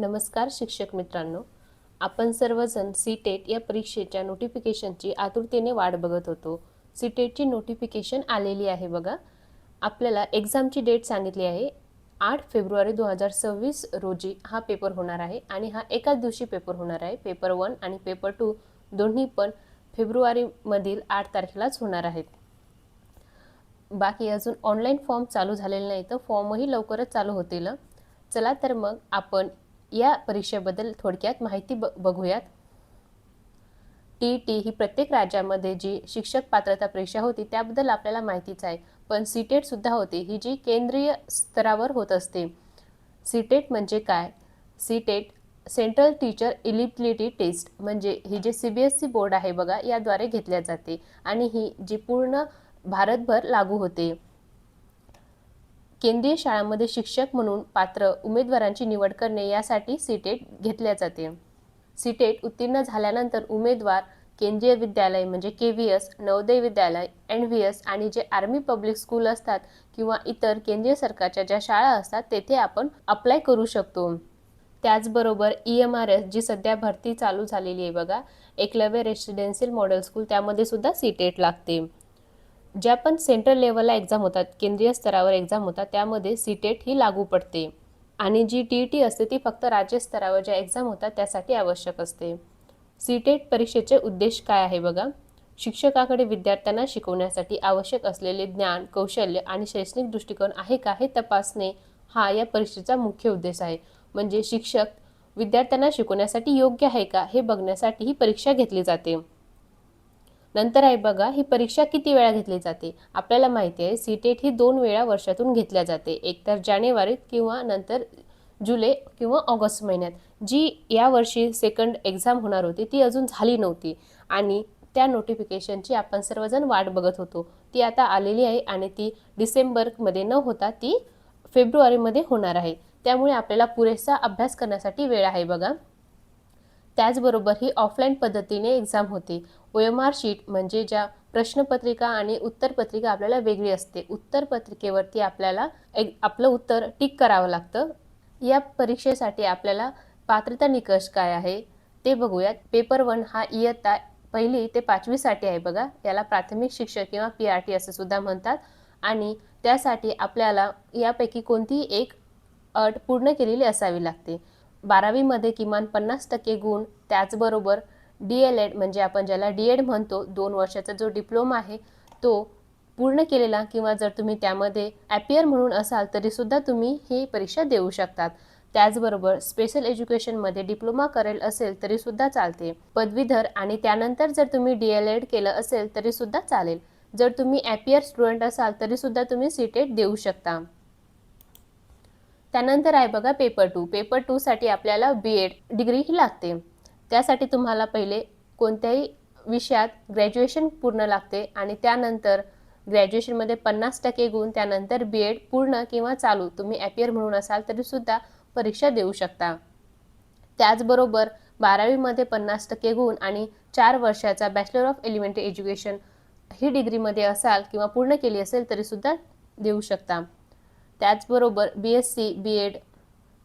नमस्कार शिक्षक मित्रांनो. आपण सर्वजण सी टेट या परीक्षेच्या नोटिफिकेशनची आतुरतेने वाट बघत होतो. सी टेटची नोटिफिकेशन आलेली आहे बघा. आपल्याला एक्झामची डेट सांगितली आहे. आठ फेब्रुवारी दोन हजार सव्वीस रोजी हा पेपर होणार आहे आणि हा एकाच दिवशी पेपर होणार आहे. पेपर वन आणि पेपर टू दोन्ही पण फेब्रुवारीमधील आठ तारखेलाच होणार आहेत. बाकी अजून ऑनलाईन फॉर्म चालू झालेले नाही तर फॉर्मही लवकरच चालू होतील. चला तर मग आपण या परीक्षेबद्दल थोडक्यात माहिती ब बघूयात. टी टी ही प्रत्येक राज्यामध्ये जी शिक्षक पात्रता परीक्षा होती त्याबद्दल आपल्याला माहितीच आहे. पण सीटेटसुद्धा होते होती. ही जी केंद्रीय स्तरावर होत असते. सीटेट म्हणजे काय? CTET central teacher eligibility test म्हणजे ही जे C B S E board आहे बघा याद्वारे घेतल्या जाते आणि ही जी पूर्ण भारतभर लागू होते. केंद्रीय शाळांमध्ये शिक्षक म्हणून पात्र उमेदवारांची निवड करणे यासाठी सीटेट घेतल्या जाते. सीटेट उत्तीर्ण झाल्यानंतर उमेदवार केंद्रीय विद्यालय म्हणजे K V S Navodaya Vidyalaya N V S आणि जे आर्मी पब्लिक स्कूल असतात किंवा इतर केंद्रीय सरकारच्या ज्या शाळा असतात तेथे आपण अप्लाय करू शकतो. त्याचबरोबर ई एम आर एस जी सध्या भरती चालू झालेली आहे बघा एकलव्य रेसिडेन्शियल मॉडेल स्कूल त्यामध्ये सुद्धा सीटेट लागते. ज्या पण सेंट्रल लेवलला एक्झाम होतात केंद्रीय स्तरावर एक्झाम होतात त्यामध्ये सी टेट ही लागू पडते. आणि जी टी ई टी असते ती फक्त राज्य स्तरावर ज्या एक्झाम होतात त्यासाठी आवश्यक असते. सी टेट परीक्षेचे उद्देश काय आहे बघा? शिक्षकाकडे विद्यार्थ्यांना शिकवण्यासाठी आवश्यक असलेले ज्ञान कौशल्य आणि शैक्षणिक दृष्टिकोन आहे का हे तपासणे हा या परीक्षेचा मुख्य उद्देश आहे. म्हणजे शिक्षक विद्यार्थ्यांना शिकवण्यासाठी योग्य आहे का हे बघण्यासाठी ही परीक्षा घेतली जाते. नंतर आहे बघा ही परीक्षा किती वेळा घेतली जाते? आपल्याला माहिती आहे सीटेट ही दोन वेळा वर्षातून घेतल्या जाते. एक तर जानेवारीत किंवा नंतर जुलै किंवा ऑगस्ट महिन्यात. जी यावर्षी सेकंड एक्झाम होणार होती ती अजून झाली नव्हती. आणि त्या नोटिफिकेशनची आपण सर्वजण वाट बघत होतो. ती आता आलेली आहे आणि ती डिसेंबरमध्ये न होता ती फेब्रुवारीमध्ये होणार आहे. त्यामुळे आपल्याला पुरेसा अभ्यास करण्यासाठी वेळ आहे बघा. त्याचबरोबर ही ऑफलाईन पद्धतीने एक्झाम होते. ओ एम आर शीट म्हणजे ज्या प्रश्नपत्रिका आणि उत्तरपत्रिका आपल्याला वेगळी असते. उत्तरपत्रिकेवरती आपल्याला एक आपलं उत्तर टिक करावं लागतं. या परीक्षेसाठी आपल्याला पात्रता निकष काय आहे ते बघूयात. पेपर वन हा इयत्ता पहिली ते पाचवीसाठी आहे बघा. याला प्राथमिक शिक्षक किंवा पी आर टी असं सुद्धा म्हणतात. आणि त्यासाठी आपल्याला यापैकी कोणतीही एक अट पूर्ण केलेली असावी लागते. बारावीमध्ये किमान पन्नास टक्के गुण त्याचबरोबर डी एल एड म्हणजे आपण ज्याला डी एड म्हणतो दोन वर्षाचा जो डिप्लोमा आहे तो पूर्ण केलेला किंवा जर तुम्ही त्यामध्ये ॲपियर म्हणून असाल तरीसुद्धा तुम्ही ही परीक्षा देऊ शकतात. त्याचबरोबर स्पेशल एज्युकेशनमध्ये डिप्लोमा करेल असेल तरीसुद्धा चालते. पदवीधर आणि त्यानंतर जर तुम्ही डी एल एड केलं असेल तरीसुद्धा चालेल. जर तुम्ही ॲपियर स्टुडंट असाल तरीसुद्धा तुम्ही सी टेट देऊ शकता. त्यानंतर आहे बघा पेपर टू पेपर टूसाठी आपल्याला बी एड डिग्री ही लागते. त्यासाठी तुम्हाला पहिले कोणत्याही विषयात ग्रॅज्युएशन पूर्ण लागते आणि त्यानंतर ग्रॅज्युएशनमध्ये पन्नास टक्के गुण त्यानंतर बी एड पूर्ण किंवा चालू. तुम्ही ॲपियर म्हणून असाल तरीसुद्धा परीक्षा देऊ शकता. त्याचबरोबर बारावीमध्ये पन्नास टक्के गुण आणि चार वर्षाचा बॅचलर ऑफ एलिमेंटरी एज्युकेशन ही डिग्रीमध्ये असाल किंवा पूर्ण केली असेल तरीसुद्धा देऊ शकता. त्याचबरोबर B S C B Ed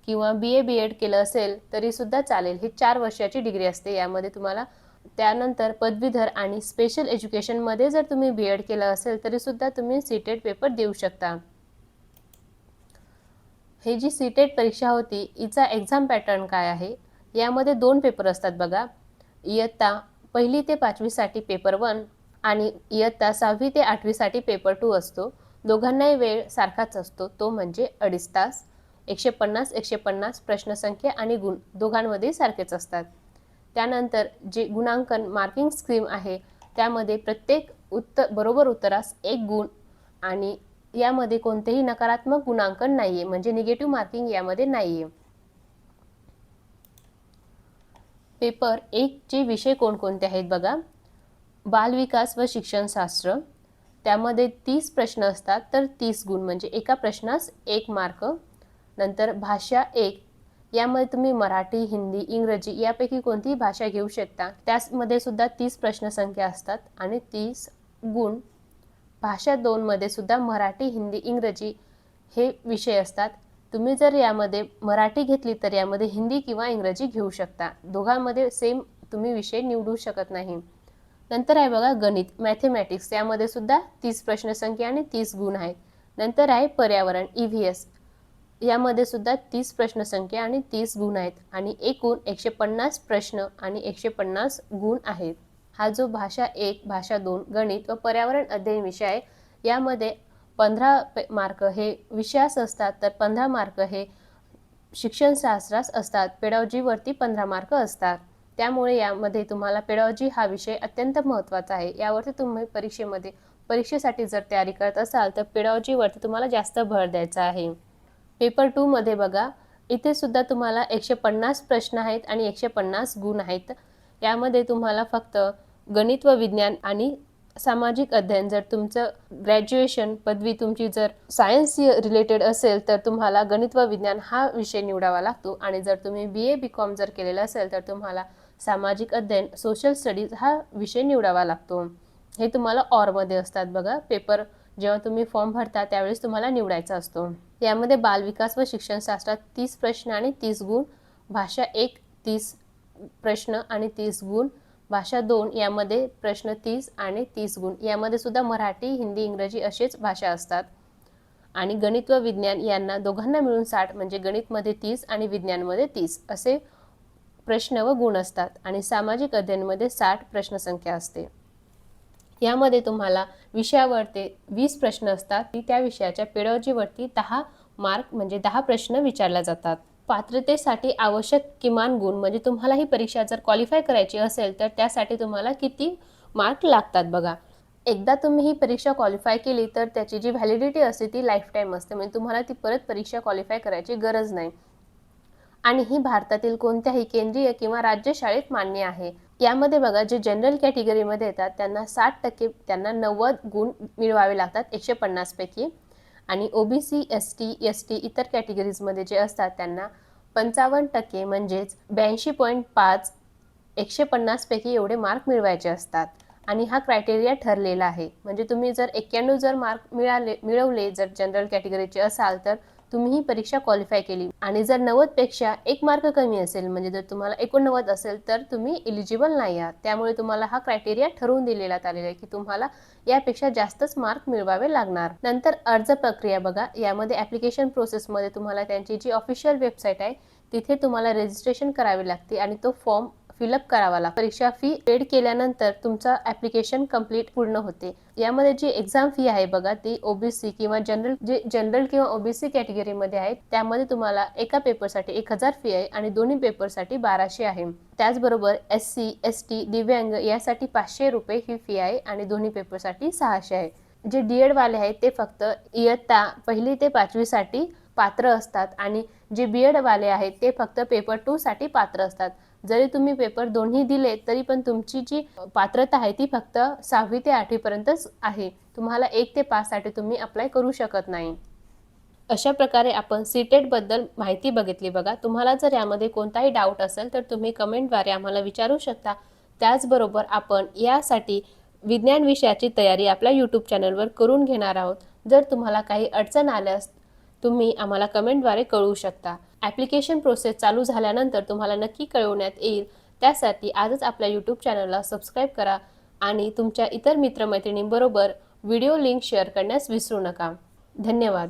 किंवा बी ए बी एड केलं असेल तरीसुद्धा चालेल. ही चार वर्षाची डिग्री असते. यामध्ये तुम्हाला त्यानंतर पदवीधर आणि स्पेशल एज्युकेशनमध्ये जर तुम्ही बी एड केलं असेल तरीसुद्धा तुम्ही सीटेट पेपर देऊ शकता. ही जी सीटेट परीक्षा होती हिचा एक्झाम पॅटर्न काय आहे? यामध्ये दोन पेपर असतात बघा. इयत्ता पहिली ते पाचवीसाठी पेपर वन आणि इयत्ता सहावी ते आठवीसाठी पेपर टू असतो. दोघांनाही वेळ सारखाच असतो. तो म्हणजे अडीच तास एकशे पन्नास एकशे पन्नास प्रश्नसंख्या आणि गुण दोघांमध्ये सारखेच असतात. त्यानंतर जे गुणांकन मार्किंग स्कीम आहे त्यामध्ये प्रत्येक उत्तर बरोबर उत्तरास एक गुण आणि यामध्ये कोणतेही नकारात्मक गुणांकन नाही आहे म्हणजे निगेटिव्ह मार्किंग यामध्ये नाही आहे पेपर एकचे विषय कोणकोणते आहेत बघा? बालविकास व शिक्षणशास्त्र त्यामध्ये तीस प्रश्न असतात तर तीस गुण. म्हणजे एका प्रश्नास एक मार्क नंतर भाषा एक. यामध्ये तुम्ही मराठी हिंदी इंग्रजी यापैकी कोणतीही भाषा घेऊ शकता. त्यामध्ये सुद्धा तीस प्रश्नसंख्या असतात आणि तीस गुण. भाषा दोनमध्ये सुद्धा मराठी हिंदी इंग्रजी हे विषय असतात. तुम्ही जर यामध्ये मराठी घेतली तर यामध्ये हिंदी किंवा इंग्रजी घेऊ शकता. दोघांमध्ये सेम तुम्ही विषय निवडू शकत नाही. नंतर आहे बघा गणित मॅथेमॅटिक्स यामध्ये सुद्धा तीस प्रश्नसंख्या आणि तीस गुण आहेत. नंतर आहे पर्यावरण ई व्ही एस यामध्ये सुद्धा तीस प्रश्नसंख्या आणि तीस गुण आहेत. आणि एकूण एकशे पन्नास प्रश्न आणि एकशे पन्नास गुण आहेत. हा जो भाषा एक भाषा दोन गणित व पर्यावरण अध्ययन विषय आहे यामध्ये पंधरा मार्क हे विषयास असतात तर पंधरा मार्क हे शिक्षणशास्त्रास असतात. पेडावजीवरती पंधरा मार्क असतात. त्यामुळे यामध्ये तुम्हाला पेडॉलॉजी हा विषय अत्यंत महत्त्वाचा आहे. यावरती तुम्ही परीक्षेमध्ये परीक्षेसाठी जर तयारी करत असाल तर पेडॉलॉजीवरती तुम्हाला जास्त भर द्यायचा आहे. पेपर टूमध्ये बघा इथे सुद्धा तुम्हाला एकशे पन्नास प्रश्न आहेत आणि एकशे पन्नास गुण आहेत. यामध्ये तुम्हाला फक्त गणित व विज्ञान आणि सामाजिक अध्ययन जर तुमचं ग्रॅज्युएशन पदवी तुमची जर सायन्स रिलेटेड असेल तर तुम्हाला गणित व विज्ञान हा विषय निवडावा लागतो. आणि जर तुम्ही बी ए बी कॉम जर केलेलं असेल तर तुम्हाला सामाजिक अध्ययन सोशल स्टडीज हा विषय निवडावा लागतो. हे तुम्हाला ऑरमध्ये असतात बघा. पेपर जेव्हा तुम्ही फॉर्म भरता त्यावेळेस तुम्हाला निवडायचा असतो. यामध्ये बालविकास व शिक्षणशास्त्रात तीस प्रश्न आणि तीस गुण भाषा एक तीस प्रश्न आणि तीस गुण भाषा दोन यामध्ये प्रश्न तीस आणि तीस गुण. यामध्ये सुद्धा मराठी हिंदी इंग्रजी असेच भाषा असतात. आणि गणित व विज्ञान यांना दोघांना मिळून साठ म्हणजे गणितमध्ये तीस आणि विज्ञानमध्ये तीस. असे प्रश्न व गुण असतात आणि सामाजिक अध्ययनमध्ये साठ प्रश्नसंख्या असते. यामध्ये तुम्हाला विषयावरती वीस प्रश्न असतात ती त्या विषयाच्या पेडॉलॉजीवरती दहा मार्क म्हणजे दहा प्रश्न विचारल्या जातात. पात्रतेसाठी आवश्यक किमान गुण म्हणजे तुम्हाला ही परीक्षा जर क्वालिफाय करायची असेल तर त्यासाठी तुम्हाला किती मार्क लागतात बघा. एकदा तुम्ही ही परीक्षा क्वालिफाय केली तर त्याची जी व्हॅलिडिटी असते ती लाईफ टाईम असते. म्हणजे तुम्हाला ती परत परीक्षा क्वालिफाय करायची गरज नाही. आणि ही भारतातील कोणत्याही केंद्रीय किंवा राज्य शाळेत मान्य आहे. यामध्ये बघा जे जनरल कॅटेगरीमध्ये येतात त्यांना साठ टक्के त्यांना नव्वद गुण मिळवावे लागतात एकशे पन्नासपैकी आणि O B C S T S T इतर कॅटेगरीजमध्ये जे असतात त्यांना पंचावन्न टक्के म्हणजेच ब्याऐंशी पॉईंट पाच एकशे पन्नासपैकी एवढे मार्क मिळवायचे असतात. आणि हा क्रायटेरिया ठरलेला आहे. म्हणजे तुम्ही जर एक्क्याण्णव जर मार्क मिळाले मिळवले जर जनरल कॅटेगरीचे असाल तर तुम्ही ही परीक्षा क्वालिफाय केली. आणि जर नव्वदपेक्षा एक मार्क कमी असेल म्हणजे जर तुम्हाला एकोणनव्वद असेल तर तुम्ही इलिजिबल नाही आहात. त्यामुळे तुम्हाला हा क्रायटेरिया ठरवून दिलेला आलेला आहे की तुम्हाला यापेक्षा जास्तच मार्क मिळवावे लागणार. नंतर अर्ज प्रक्रिया बघा. यामध्ये ॲप्लिकेशन प्रोसेसमध्ये तुम्हाला त्यांची जी ऑफिशियल वेबसाईट आहे तिथे तुम्हाला रजिस्ट्रेशन करावे लागते आणि तो फॉर्म फिलअप करावा लागतो. परीक्षा फी पेड केल्यानंतर तुमचा ऍप्लिकेशन कंप्लीट पूर्ण होते. यामध्ये जी एक्झाम फी आहे बघा ती ओबीसी किंवा जनरल जे जनरल किंवा ओबीसी कॅटेगरीमध्ये आहे त्यामध्ये तुम्हाला एका पेपरसाठी एक हजार फी आहे आणि दोन्ही पेपरसाठी बाराशे आहे. त्याचबरोबर एस सी एस टी दिव्यांग यासाठी पाचशे रुपये ही फी आहे आणि दोन्ही पेपरसाठी सहाशे आहे. जे डी एडवाले आहेत ते फक्त इयत्ता पहिली ते पाचवीसाठी पात्र असतात आणि जे बी एडवाले आहेत ते फक्त पेपर टूसाठी पात्र असतात. जरी तुम्ही पेपर दोन्ही दिले तरी पण तुमची जी पात्रता आहे ती फक्त सहावी ते आठवीपर्यंतच आहे. तुम्हाला एक ते पाचसाठी तुम्ही अप्लाय करू शकत नाही. अशा प्रकारे आपण सीटेटबद्दल माहिती बघितली बघा. तुम्हाला जर यामध्ये कोणताही डाऊट असेल तर तुम्ही कमेंटद्वारे आम्हाला विचारू शकता. त्याचबरोबर आपण यासाठी विज्ञान विषयाची तयारी आपल्या यूट्यूब चॅनलवर करून घेणार आहोत. जर तुम्हाला काही अडचण आल्यास तुम्ही आम्हाला कमेंटद्वारे कळवू शकता. ॲप्लिकेशन प्रोसेस चालू झाल्यानंतर तुम्हाला नक्की कळवण्यात येईल. त्यासाठी आजच आपल्या यूट्यूब चॅनलला सबस्क्राईब करा आणि तुमच्या इतर मित्रमैत्रिणींबरोबर व्हिडिओ लिंक शेअर करण्यास विसरू नका. धन्यवाद.